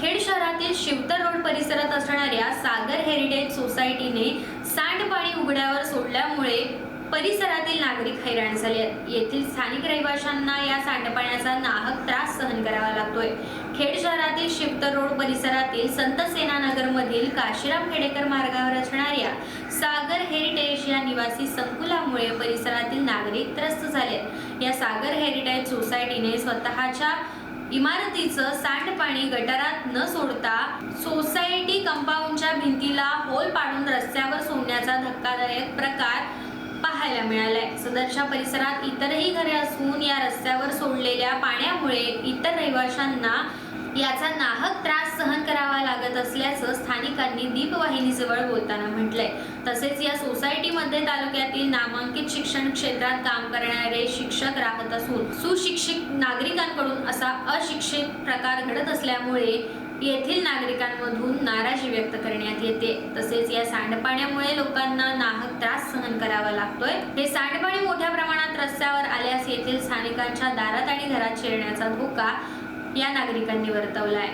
खेड शहरातील शिवतर रोड परिसरात असणाऱ्या सागर हेरिटेज सोसायटीने सांडपाणी उघड्यावर सोडल्यामुळे परिसरातील नागरिक हैराण झाले आहेत. येथील स्थानिक रहिवाशांना या सांडपाण्याचा नाहक त्रास सहन करावा लागतोय खेड शहरातील शिवतर रोड परिसरातील संत सेना मधील काशीराम खेडेकर मार्गावर असणाऱ्या सागर हेरिटेज या निवासी संकुलामुळे परिसरातील नागरिक त्रस्त झाले आहेत. या सागर हेरिटेज सोसायटीने स्वतःच्या इमारतीचं सांडपाणी गटारात न सोडता सोसायटी कंपाऊंडच्या भिंतीला होल पाडून रस्त्यावर सोडण्याचा धक्कादायक प्रकार पाहायला मिळालाय. सदरच्या परिसरात इतरही घरे असून या रस्त्यावर सोडलेल्या पाण्यामुळे इतर रहिवाशांना याचा नाहक त्रास नागरिकांनी दीपवाहिनीजवळ बोलताना म्हटलंय. तसेच या सोसायटीमध्ये तालुक्यातील नामांकित शिक्षण क्षेत्रात काम करणारे शिक्षक राहत असून सुशिक्षित नागरिकांकडून असा अशिक्षित प्रकार घडत असल्यामुळे येथील नागरिकांमधून नाराजी व्यक्त करण्यात येते. तसेच या सांडपाण्यामुळे लोकांना नाहक त्रास सहन करावा लागतोय. हे सांडपाणी मोठ्या प्रमाणात रस्त्यावर आल्यास येथील स्थानिकांच्या दारात आणि घरात शिरण्याचा धोका या नागरिकांनी वर्तवलाय.